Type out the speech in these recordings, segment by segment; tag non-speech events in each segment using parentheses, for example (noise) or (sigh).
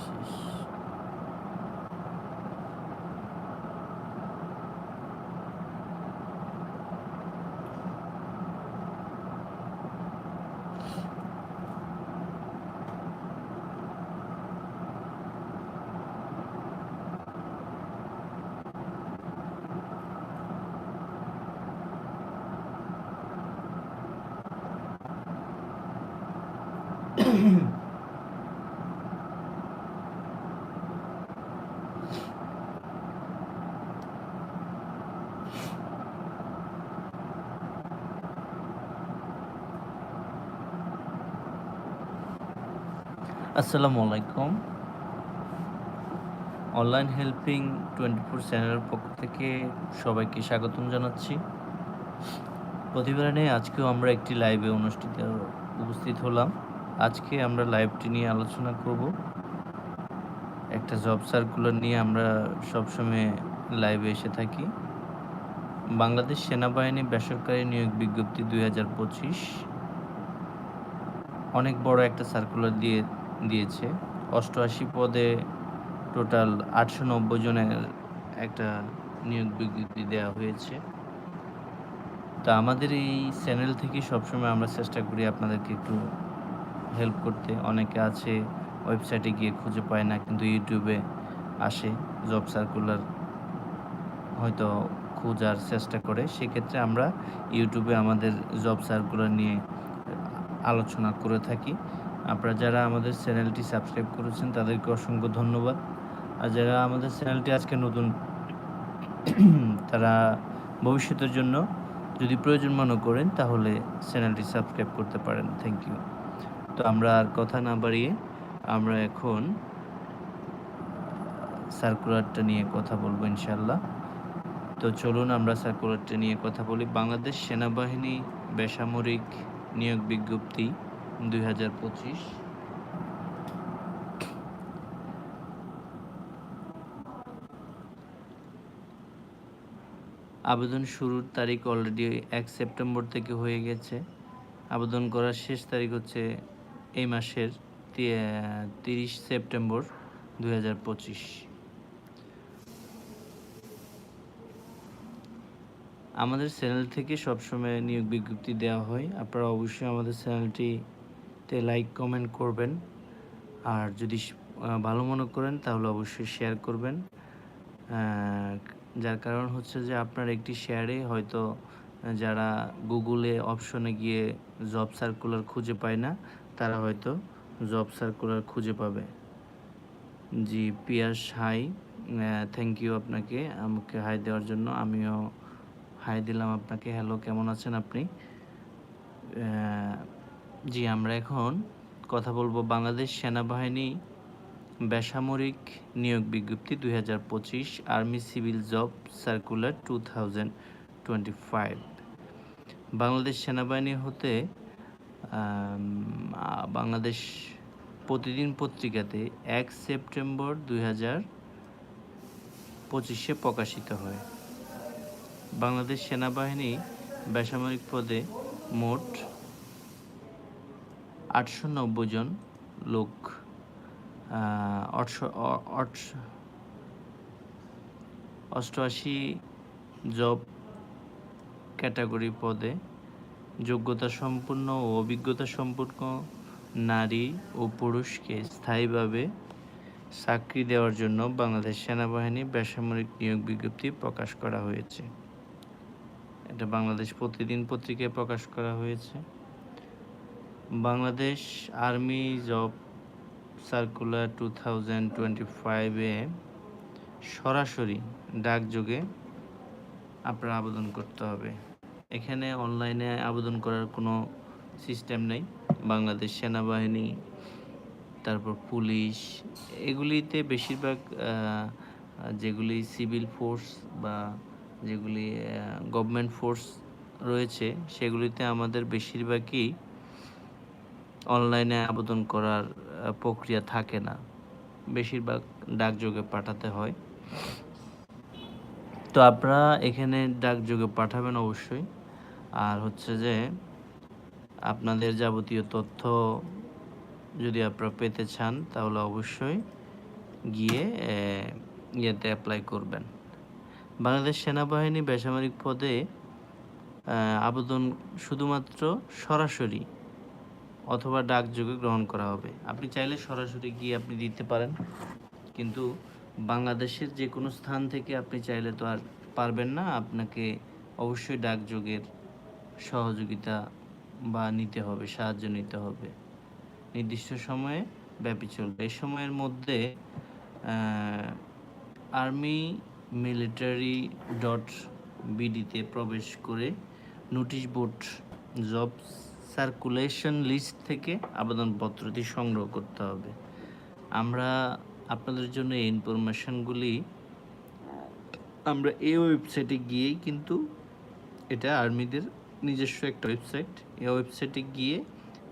এটাই শেষ (clears throat) আসসালামু আলাইকুম। অনলাইন হেল্পিং টোয়েন্টি ফোর চ্যানেলের পক্ষ থেকে সবাইকে স্বাগতম জানাচ্ছি। প্রতিবারে আজকেও আমরা একটি লাইভে অনুষ্ঠিত, উপস্থিত হলাম। আজকে আমরা লাইভটি নিয়ে আলোচনা করব। একটা জব সার্কুলার নিয়ে আমরা সবসময় লাইভে এসে থাকি। বাংলাদেশ সেনাবাহিনী বেসরকারি নিয়োগ বিজ্ঞপ্তি দুই হাজার পঁচিশ। অনেক বড় একটা সার্কুলার দিয়ে দিয়েছে। অষ্টআশি পদে টোটাল আটশো নব্বই জনের একটা নিয়োগ বিজ্ঞপ্তি দেওয়া হয়েছে। তা আমাদের এই চ্যানেল থেকে সবসময় আমরা চেষ্টা করি আপনাদেরকে একটু হেল্প করতে। অনেকে আছে ওয়েবসাইটে গিয়ে খুঁজে পায় না, কিন্তু ইউটিউবে আসে জব সার্কুলার হয়তো খোঁজার চেষ্টা করে। সেক্ষেত্রে আমরা ইউটিউবে আমাদের জব সার্কুলার নিয়ে আলোচনা করে থাকি। আপনারা যারা আমাদের চ্যানেলটি সাবস্ক্রাইব করেছেন, তাদেরকে অসংখ্য ধন্যবাদ। আর যারা আমাদের চ্যানেলটি আজকে নতুন, তারা ভবিষ্যতের জন্য যদি প্রয়োজন মনে করেন, তাহলে চ্যানেলটি সাবস্ক্রাইব করতে পারেন। থ্যাংক ইউ তো আমরা আর কথা না বাড়িয়ে আমরা এখন সার্কুলারটা নিয়ে কথা বলব ইনশাল্লাহ তো চলুন আমরা সার্কুলারটা নিয়ে কথা বলি। বাংলাদেশ সেনাবাহিনী বেসামরিক নিয়োগ বিজ্ঞপ্তি দুই হাজার পঁচিশ। আবেদন শুরুর তারিখ অলরেডি এক সেপ্টেম্বর থেকে হয়ে গেছে। আবেদন করার শেষ তারিখ হচ্ছে এই মাসের তিরিশ সেপ্টেম্বর দুই হাজার পঁচিশ। আমাদের চ্যানেল থেকে সবসময় নিয়োগ বিজ্ঞপ্তি দেওয়া হয়। আপনারা অবশ্যই আমাদের চ্যানেলটিতে লাইক, কমেন্ট করবেন। আর যদি ভালো মনে করেন, তাহলে অবশ্যই শেয়ার করবেন। যার কারণ হচ্ছে যে আপনার একটি শেয়ারে হয়তো যারা গুগলে অপশনে গিয়ে জব সার্কুলার খুঁজে পায় না, তারা হয়তো জব সার্কুলার খুঁজে পাবে। জি, পিয়াস, হাই থ্যাংক ইউ আপনাকে, আমাকে হাই দেওয়ার জন্য। আমিও হাই দিলাম আপনাকে। হ্যালো, কেমন আছেন আপনি? জি, আমরা এখন কথা বলব বাংলাদেশ সেনাবাহিনী বেসামরিক নিয়োগ বিজ্ঞপ্তি দুই হাজার পঁচিশ army civil job circular to Bangladesh সেনাবাহিনী হতে বাংলাদেশ প্রতিদিন পত্রিকাতে এক সেপ্টেম্বর দুই পঁচিশে প্রকাশিত হয়। বাংলাদেশ সেনাবাহিনী বেসামরিক পদে মোট আটশো নব্বই জন লোক অষ্টআশি জব ক্যাটাগরি পদে যোগ্যতা সম্পন্ন ও অভিজ্ঞতা সম্পন্ন নারী ও পুরুষকে স্থায়ীভাবে চাকরি দেওয়ার জন্য বাংলাদেশ সেনাবাহিনী বেসামরিক নিয়োগ বিজ্ঞপ্তি প্রকাশ করা হয়েছে। এটা বাংলাদেশ প্রতিদিন পত্রিকায় প্রকাশ করা হয়েছে। Bangladesh army job circular two thousand twenty ফাইভে সরাসরি ডাকযোগে আপনার আবেদন করতে হবে। এখানে অনলাইনে আবেদন করার কোনো সিস্টেম নেই। বাংলাদেশ সেনাবাহিনী, তারপর পুলিশ, এগুলিতে বেশিরভাগ যেগুলি সিভিল ফোর্স বা যেগুলি গভর্নমেন্ট ফোর্স রয়েছে, সেগুলিতে আমাদের বেশিরভাগই অনলাইনে আবেদন করার প্রক্রিয়া থাকে না। বেশিরভাগ ডাকযোগে পাঠাতে হয়। তো আপনারা এখানে ডাকযোগে পাঠাবেন অবশ্যই। আর হচ্ছে যে, আপনাদের যাবতীয় তথ্য যদি আপনারা পেতে চান, তাহলে অবশ্যই গিয়ে ইয়েতে অ্যাপ্লাই করবেন। বাংলাদেশ সেনাবাহিনী বেসামরিক পদে আবেদন শুধুমাত্র সরাসরি অথবা ডাকযোগে গ্রহণ করা হবে। আপনি চাইলে সরাসরি গিয়ে আপনি দিতে পারেন। কিন্তু বাংলাদেশের যে কোনো স্থান থেকে আপনি চাইলে তো আর পারবেন না। আপনাকে অবশ্যই ডাকযোগের সহযোগিতা বা নিতে হবে, সাহায্য নিতে হবে। নির্দিষ্ট সময়ে ব্যাপী চলবে। এই সময়ের মধ্যে আর্মি মিলিটারি ডট বিডিতে প্রবেশ করে notice board job circulation list থেকে আবেদনপত্রটি সংগ্রহ করতে হবে। আমরা আপনাদের জন্য এই ইনফরমেশনগুলি আমরা এই ওয়েবসাইটে গিয়েই কিন্তু এটা আর্মিদের নিজস্ব একটা ওয়েবসাইট এই ওয়েবসাইটে গিয়ে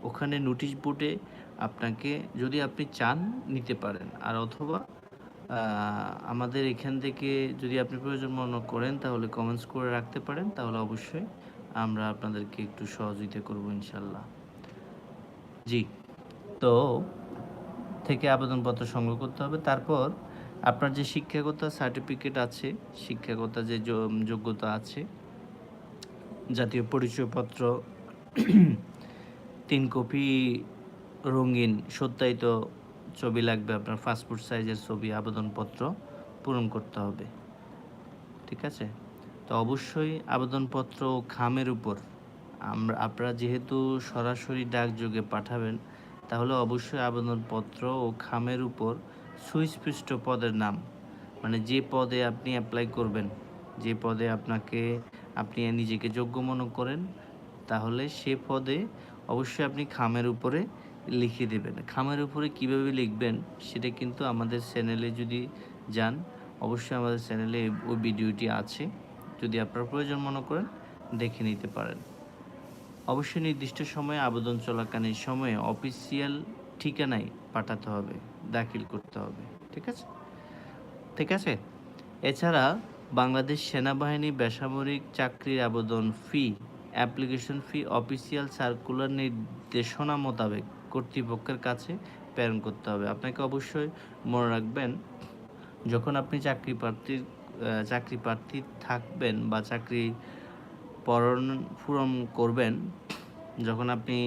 ওখানে নোটিশ বোর্ডে আপনাকে যদি আপনি চান নিতে পারেন। আর অথবা আমাদের এখান থেকে যদি আপনি প্রয়োজন মনে করেন তাহলে কমেন্টস করে রাখতে পারেন, তাহলে অবশ্যই আমরা আপনাদেরকে একটু সহযোগিতা করব ইনশাল্লাহ জি, তো থেকে আবেদনপত্র সংগ্রহ করতে হবে। তারপর আপনার যে শিক্ষাগত সার্টিফিকেট আছে, শিক্ষাগত যে যোগ্যতা আছে, জাতীয় পরিচয়পত্র, তিন কপি রঙিন সত্যায়িত ছবি লাগবে আপনার পাসপোর্ট সাইজের ছবি, আবেদনপত্র পূরণ করতে হবে। ঠিক আছে? তো অবশ্যই আবেদনপত্র ও খামের উপর। আমরা, আপনারা যেহেতু সরাসরি ডাকযোগে পাঠাবেন, তাহলে অবশ্যই আবেদনপত্র ও খামের উপর সুস্পৃষ্ট পদের নাম মানে যে পদে আপনি অ্যাপ্লাই করবেন, যে পদে আপনাকে, আপনি নিজেকে যোগ্য মনে করেন, তাহলে সে পদে অবশ্যই আপনি খামের উপরে লিখে দেবেন। খামের উপরে কীভাবে লিখবেন, সেটা কিন্তু আমাদের চ্যানেলে যদি যান, অবশ্যই আমাদের চ্যানেলে ওই ভিডিওটি আছে। যদি আপনার প্রয়োজন মনে করেন, দেখে নিতে পারেন। অবশ্যই নির্দিষ্ট সময়ে আবেদন চলাকালীন সময়ে অফিসিয়াল ঠিকানায় পাঠাতে হবে, দাখিল করতে হবে, ঠিক আছে? ঠিক আছে? এছাড়া বাংলাদেশ সেনাবাহিনী বেসামরিক চাকরির আবেদন fee, application fee, official circular নির্দেশনা মোতাবেক কর্তৃপক্ষের কাছে প্রেরণ করতে হবে। আপনাকে অবশ্যই মনে রাখবেন, যখন আপনি চাকরি প্রার্থীর চাকরি প্রার্থী থাকবেন বা চাকরি পূরণ পূরণ করবেন, যখন আপনি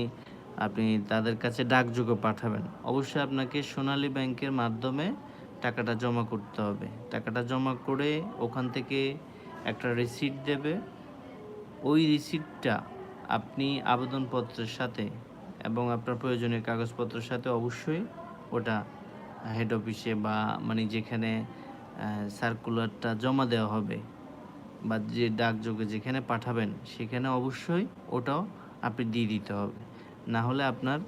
আপনি তাদের কাছে ডাকযোগে পাঠাবেন। অবশ্যই আপনাকে সোনালী ব্যাংকের মাধ্যমে টাকাটা জমা করতে হবে। টাকাটা জমা করে ওখান থেকে একটা রিসিট দেবে। ওই রিসিটটা আপনি আবেদনপত্রের সাথে এবং আপনার প্রয়োজনীয় কাগজপত্রের সাথে অবশ্যই ওটা হেড অফিসে বা মানে যেখানে সার্কুলারটা জমা দেওয়া হবে বা যে ডাকযোগে যেখানে পাঠাবেন সেখানে অবশ্যই ওটাও আপনি দিয়ে দিতে হবে। না হলে আপনার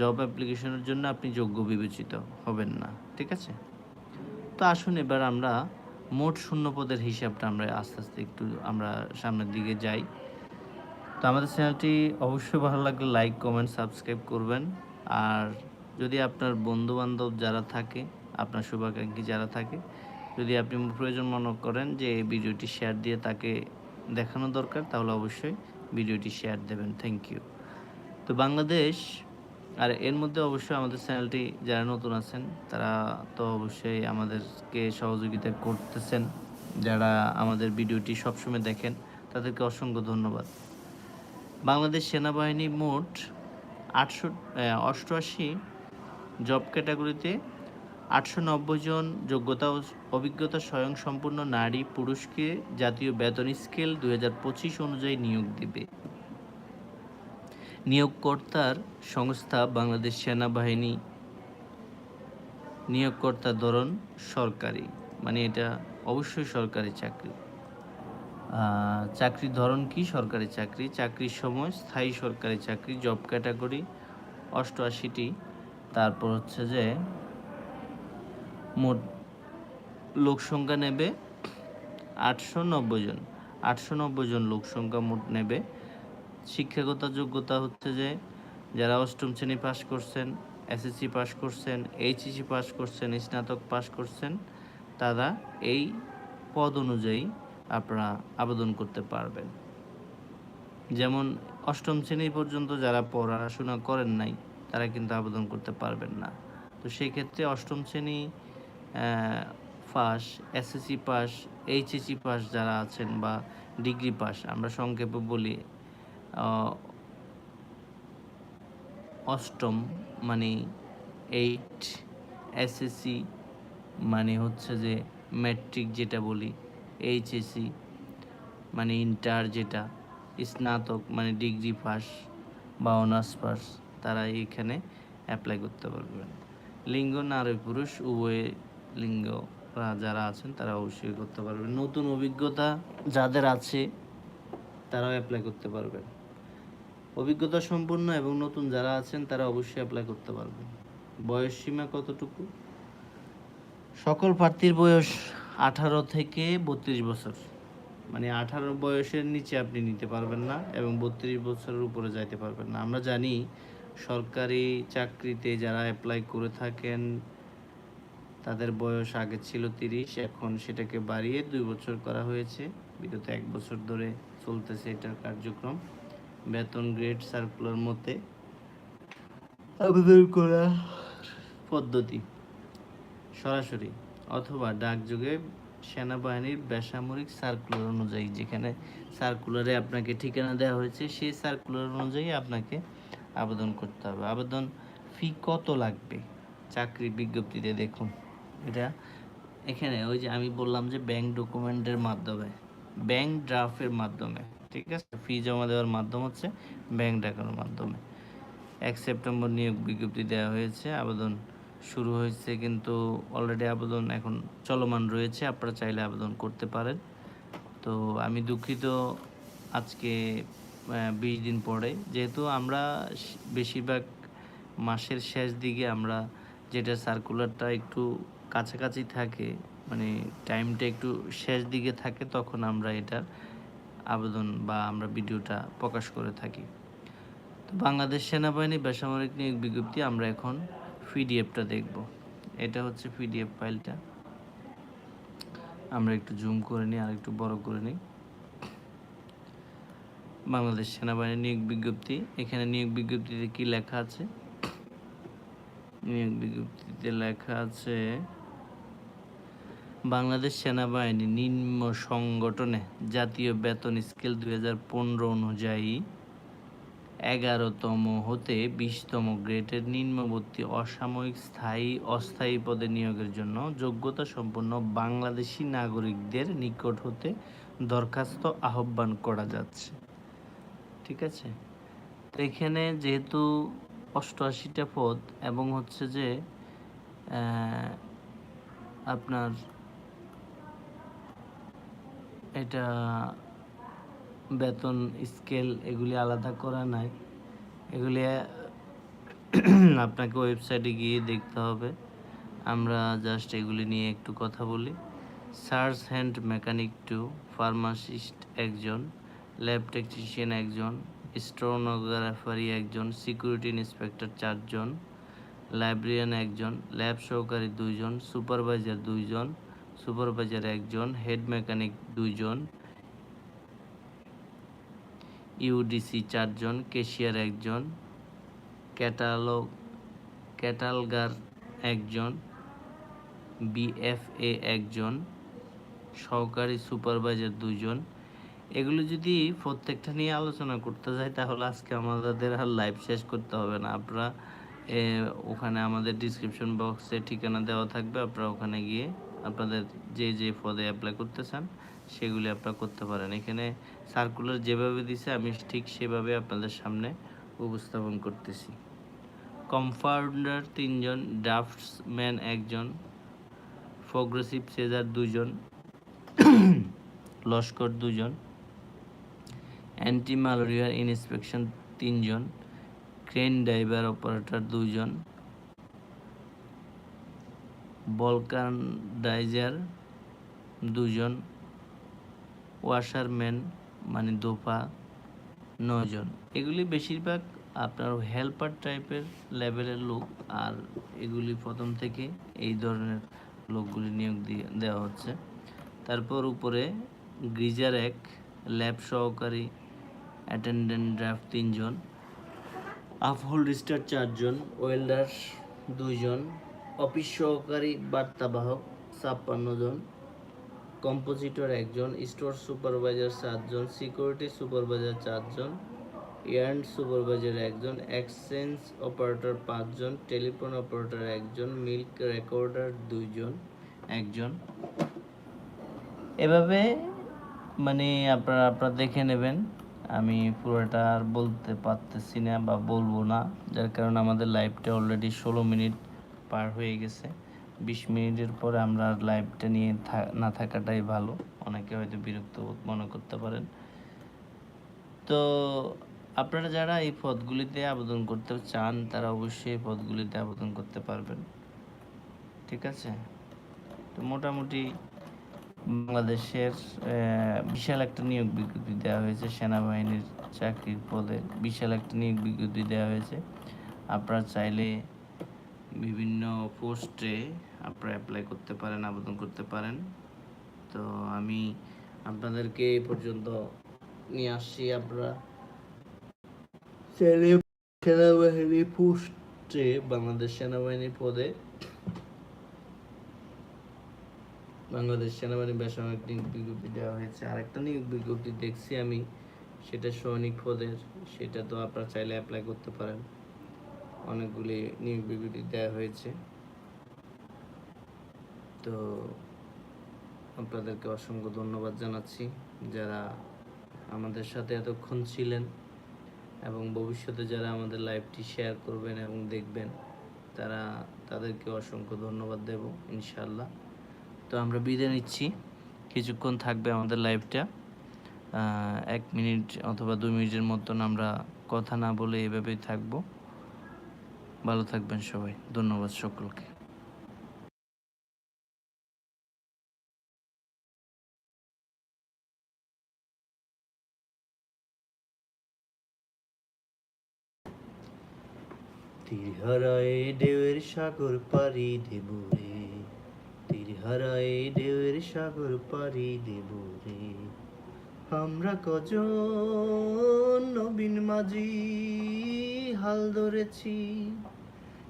জব অ্যাপ্লিকেশনের জন্য আপনি যোগ্য বিবেচিত হবেন না, ঠিক আছে? তো আসুন এবার আমরা মোট শূন্য পদের হিসাবটা আমরা আস্তে আস্তে একটু আমরা সামনের দিকে যাই। তো আমাদের চ্যানেলটি অবশ্যই ভালো লাগলে লাইক কমেন্ট সাবস্ক্রাইব করবেন। আর যদি আপনার বন্ধু বান্ধব যারা থাকে, আপনার শুভাকাঙ্ক্ষী যারা থাকে যদি আপনি প্রয়োজন মনে করেন যে ভিডিওটি শেয়ার দিয়ে তাকে দেখানো দরকার, তাহলে অবশ্যই ভিডিওটি শেয়ার দেবেন। থ্যাংক ইউ তো বাংলাদেশ, আর এর মধ্যে অবশ্যই আমাদের চ্যানেলটি যারা নতুন আছেন, তারা তো অবশ্যই আমাদেরকে সহযোগিতা করতেছেন। যারা আমাদের ভিডিওটি সবসময় দেখেন, তাদেরকে অসংখ্য ধন্যবাদ। বাংলাদেশ সেনাবাহিনী মোট আটশো অষ্টআশি জব ক্যাটাগরিতে আটশো নব্বই জন যোগ্যতা ও অভিজ্ঞতা স্বয়ং সম্পূর্ণ নারী পুরুষকে জাতীয় বেতন স্কেল দুই অনুযায়ী নিয়োগ দেবে। নিয়োগকর্তার সংস্থা বাংলাদেশ সেনাবাহিনী। নিয়োগকর্তার ধরন সরকারি মানে এটা অবশ্যই সরকারি চাকরি। আহ, চাকরির ধরন কি? সরকারি চাকরি। চাকরির সময় স্থায়ী সরকারি চাকরি জব ক্যাটাগরি অষ্টআশিটি। তারপর হচ্ছে যে মোট লোক সংখ্যা নেবে আটশো নব্বই জন। আটশো নব্বই জন লোক সংখ্যা মোট নেবে। শিক্ষাগত যোগ্যতা হচ্ছে যে যারা অষ্টম শ্রেণি পাশ করছেন, এসএসসি পাশ করছেন, এইচএসসি পাশ করছেন, স্নাতক পাশ করছেন, তারা এই পদ অনুযায়ী আপনারা আবেদন করতে পারবেন। যেমন অষ্টম শ্রেণি পর্যন্ত যারা পড়াশোনা করেন নাই, তারা কিন্তু আবেদন করতে পারবেন না। তো সেক্ষেত্রে অষ্টম শ্রেণি pass SSC pass HSC pass যারা আছেন বা ডিগ্রি পাস, আমরা সংক্ষেপে বলি অষ্টম মানে এইট এসএসসি মানে হচ্ছে যে ম্যাট্রিক যেটা বলি এইচএসসি মানে ইন্টার যেটা, স্নাতক মানে ডিগ্রি পাস বা অনার্স পাস তারা এখানে অ্যাপ্লাই করতে পারবেন। লিঙ্গ নারী পুরুষ উভয় লিঙ্গ যারা আছেন তারা অবশ্যই করতে পারবেন। নতুন অভিজ্ঞতা যাদের আছে, তারাও অ্যাপ্লাই করতে পারবেন। অভিজ্ঞতা সম্পন্ন এবং নতুন যারা আছেন, তারা অবশ্যই অ্যাপ্লাই করতে পারবেন। বয়স সীমা কতটুকু? সকল প্রার্থীর বয়স আঠারো থেকে বত্রিশ বছর। মানে আঠারো বয়সের নিচে আপনি নিতে পারবেন না এবং বত্রিশ বছরের উপরে যাইতে পারবেন না। আমরা জানি সরকারি চাকরিতে যারা অ্যাপ্লাই করে থাকেন তাদের বয়স আগে ছিল তিরিশ এখন সেটাকে বাড়িয়ে দুই বছর করা হয়েছে। বিগত এক বছর ধরে চলতেছে এটার কার্যক্রম বেতন গ্রেড সার্কুলার মতে। আবেদন করা পদ্ধতি সরাসরি অথবা ডাকযোগে সেনাবাহিনীর বেসামরিক সার্কুলার অনুযায়ী যেখানে সার্কুলারে আপনাকে ঠিকানা দেওয়া হয়েছে সেই সার্কুলার অনুযায়ী আপনাকে আবেদন করতে হবে। আবেদন ফি কত লাগবে? চাকরি বিজ্ঞপ্তিতে দেখুন। এটা, এখানে ওই যে আমি বললাম যে ব্যাংক ডকুমেন্টের মাধ্যমে ব্যাংক ড্রাফটের মাধ্যমে, ঠিক আছে? ফি জমা দেওয়ার মাধ্যম হচ্ছে ব্যাংক ডাকানোর মাধ্যমে। এক সেপ্টেম্বর নিয়োগ বিজ্ঞপ্তি দেওয়া হয়েছে, আবেদন শুরু হয়েছে কিন্তু অলরেডি আবেদন এখন চলমান রয়েছে, আপনারা চাইলে আবেদন করতে পারেন। তো আমি দুঃখিত আজকে বিশ দিন পরে। যেহেতু আমরা বেশিরভাগ মাসের শেষ দিকে আমরা যেটা সার্কুলারটা একটু কাছাকাছি থাকে মানে টাইমটা একটু শেষ দিকে থাকে, তখন আমরা এটার আবেদন বা আমরা ভিডিওটা প্রকাশ করে থাকি। তো বাংলাদেশ সেনাবাহিনী বেসামরিক নিয়োগ বিজ্ঞপ্তি আমরা এখন পিডিএফটা দেখব। এটা হচ্ছে পিডিএফ ফাইলটা আমরা একটু জুম করে নিই, আর একটু বড় করে নিই। বাংলাদেশ সেনাবাহিনী নিয়োগ বিজ্ঞপ্তি। এখানে নিয়োগ বিজ্ঞপ্তিতে কি লেখা আছে? নিয়োগ বিজ্ঞপ্তিতে লেখা আছে বাংলাদেশ সেনাবাহিনী নিম্ন সংগঠনে জাতীয় বেতন স্কেল দুই হাজার পনেরো অনুযায়ী এগারোতম হতে বিশতম গ্রেডের নিম্নবর্তী অসাময়িক স্থায়ী অস্থায়ী পদে নিয়োগের জন্য যোগ্যতা সম্পন্ন বাংলাদেশি নাগরিকদের নিকট হতে দরখাস্ত আহ্বান করা যাচ্ছে। ঠিক আছে? তো এখানে যেহেতু অষ্টআশিটা পদ এবং হচ্ছে যে আপনার এটা বেতন স্কেল এগুলি আলাদা করা নাই। এগুলি, আপনাকে ওয়েবসাইটে গিয়ে দেখতে হবে। আমরা জাস্ট এগুলি নিয়ে একটু কথা বলি। Search hand mechanic two pharmacist একজন ল্যাব টেকনিশিয়ান একজন স্টোনোগ্রাফারি একজন সিকিউরিটি ইন্সপেক্টর চারজন লাইব্রেরিয়ান একজন ল্যাব সহকারী দুইজন সুপারভাইজার দুইজন সুপারভাইজার একজন, হেড মেকানিক দুইজন, ইউডিসি চারজন কেশিয়ার একজন, ক্যাটালগ, ক্যাটালগার একজন, বিএফএ একজন, সহকারী সুপারভাইজার দুইজন। এগুলো যদি প্রত্যেকটা নিয়ে আলোচনা করতে যাই, তাহলে আজকে আমাদের আর লাইভ শেষ করতে হবে না। আপনারা ওখানে আমাদের ডিসক্রিপশন বক্সে ঠিকানা দেওয়া থাকবে, আপনারা ওখানে গিয়ে আপনাদের যে যে পদে অ্যাপ্লাই করতে চান সেগুলি আপনারা করতে পারেন। এখানে সার্কুলার যেভাবে দিছে, আমি ঠিক সেভাবে আপনাদের সামনে উপস্থাপন করতেছি। কম্পাউন্ডার তিনজন ড্রাফটসম্যান একজন প্রোগ্রেসিভ সেজার দুজন, লস্কর দুজন অ্যান্টি ম্যালেরিয়ার ইন্সপেকশন তিনজন ক্রেন ড্রাইভার অপারেটর দুজন বলকানডাইজার দুজন, ওয়াশারম্যান মানে দোফা নজন এগুলি বেশিরভাগ আপনার হেল্পার টাইপের লেভেলের লোক আর এগুলি প্রথম থেকে এই ধরনের লোকগুলি নিয়োগ দিয়ে দেওয়া হচ্ছে। তারপর উপরে গ্রিজার এক, ল্যাব সহকারী, অ্যাটেন্ডেন্ট ড্রাফট তিনজন আপহোল্ডিস্টার চারজন, ওয়েল্ডার দুইজন অফিস সহকারী বার্তাবাহক ছাপ্পান্ন জন, কম্পোজিটর একজন, স্টোর সুপারভাইজার সাতজন, সিকিউরিটি সুপারভাইজার চারজন, ইয়ার্ন সুপারভাইজার একজন, এক্সচেঞ্জ অপারেটর পাঁচজন, টেলিফোন অপারেটর একজন, মিল্ক রেকর্ডার দুইজন, একজন। এভাবে মানে আপনারা আপনারা দেখে নেবেন। আমি পুরোটা আর বলতে পারতেছি না বা বলব না, যার কারণে আমাদের লাইভটা অলরেডি ষোলো মিনিট পার হয়ে গেছে। বিশ মিনিটের পরে আমরা লাইভটা নিয়ে না থাকাটাই ভালো। অনেকে হয়তো বিরক্ত মনে করতে পারেন। তো আপনারা যারা এই পদগুলিতে আবেদন করতে চান, তারা অবশ্যই এই পদগুলিতে আবেদন করতে পারবেন। ঠিক আছে? তো মোটামুটি বাংলাদেশের বিশাল একটা নিয়োগ বিজ্ঞপ্তি দেওয়া হয়েছে। সেনাবাহিনীর চাকরির পদে বিশাল একটা নিয়োগ বিজ্ঞপ্তি দেওয়া হয়েছে। আপনারা চাইলে বিভিন্ন পোস্টে আপনারা অ্যাপ্লাই করতে পারেন, আবেদন করতে পারেন। তো আমি আপনাদেরকে এই পর্যন্ত নিয়ে আসছি। আপনারা সেনাবাহিনী পোস্টে বাংলাদেশ সেনাবাহিনী পদে। বাংলাদেশ সেনাবাহিনী বেসামরিক নিয়োগ বিজ্ঞপ্তি দেওয়া হয়েছে। আরেকটা নিয়োগ বিজ্ঞপ্তি দেখছি আমি, সেটা সৈনিক পদের। সেটা তো আপনারা চাইলে অ্যাপ্লাই করতে পারেন। অনেকগুলি নিয়োগ বিজ্ঞপ্তি দেওয়া হয়েছে। তো আপনাদেরকে অসংখ্য ধন্যবাদ জানাচ্ছি যারা আমাদের সাথে এতক্ষণ ছিলেন এবং ভবিষ্যতে যারা আমাদের লাইভটি শেয়ার করবেন এবং দেখবেন, তারা তাদেরকে অসংখ্য ধন্যবাদ দেব ইনশাল্লাহ তো আমরা বিদায় নিচ্ছি। কিছুক্ষণ থাকবে আমাদের লাইভটা। এক মিনিট অথবা দুই মিনিটের মতন আমরা কথা না বলে এভাবেই থাকব। ভালো থাকবেন সবাই। ধন্যবাদ সকলকে। তীরহারায় ঢেউয়ের সাগর পাড়ি দেব রে। তীরহারায় ঢেউয়ের সাগর পাড়ি দেব রে। আমরা কজন নবীন মাঝি হাল ধরেছি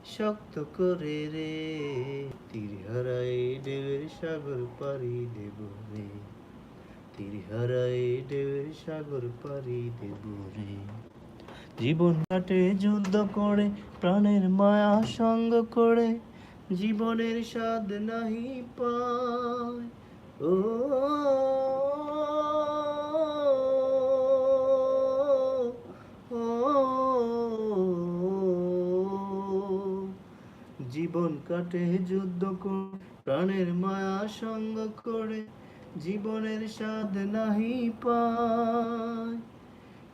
শক্ত করে রে তীরহারায় ঢেউয়ের সাগর পারি দেব রে তীরহারায় ঢেউয়ের সাগর পারি দেব রে। জীবন কাটে যুদ্ধ করে প্রাণের মায়া সঙ্গ করে জীবনের স্বাদ নাহি পায়। ও, জীবন কাটে, যুদ্ধ করে, প্রাণের মায়া সঙ্গ করে, জীবনের স্বাদ নাহি পায়।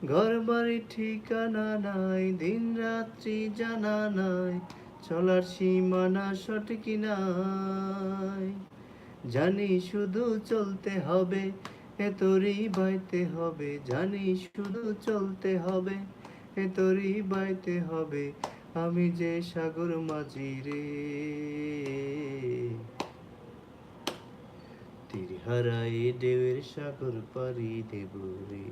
ঘর বাড়ি ঠিকানা নাই দিন রাত্রি জানা নাই, চলার সীমানা সঠিক নাই। জানি শুধু চলতে হবে এতরি বাইতে হবে, জানি শুধু চলতে হবে এতরি বাইতে হবে আমি যে সাগর মাঝি রে। হারাই ঢেউয়ের সাগর পারি দেব রে।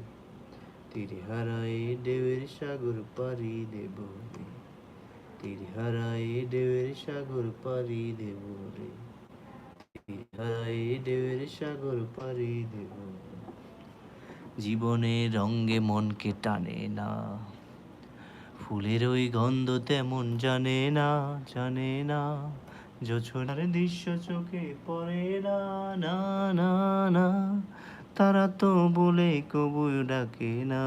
তীর হারাই ঢেউয়ের সাগর পারি দেব রে। তীর হারাই ঢেউয়ের সাগর পারি দেব রে। ঢেউয়ের সাগর পারি দেব জীবনের রঙ্গে মনকে টানে না। ফুলের ওই গন্ধ তেমন জানে না জানে না। যোছনার দৃশ্য চোখে পড়ে না না না না। তারা তো বলে কবুই ডাকে না।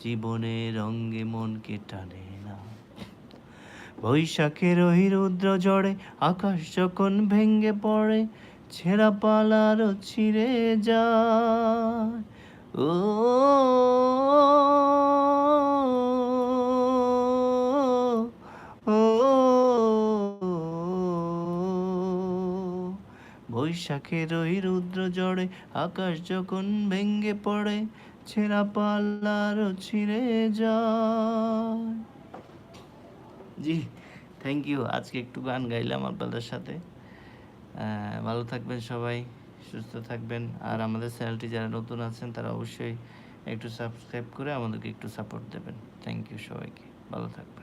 জীবনের রঙ্গে মনকে টানে না। বৈশাখের ওই রুদ্র জড়ে আকাশ যখন ভেঙ্গে পড়ে, ছেঁড়া পালারও ছিঁড়ে যায়। ও বৈশাখের ওই রুদ্র জড়ে আকাশ যখন ভেঙ্গে পড়ে ছেঁড়া পাল্লারও ছিঁড়ে যায় জি থ্যাংক ইউ আজকে একটু গান গাইলাম আপনাদের সাথে ভালো থাকবেন সবাই সুস্থ থাকবেন। আর আমাদের চ্যানেলটি যারা নতুন আছেন, তারা অবশ্যই একটু সাবস্ক্রাইব করে আমাদেরকে একটু সাপোর্ট দেবেন। থ্যাংক ইউ সবাইকে। ভালো থাকবেন।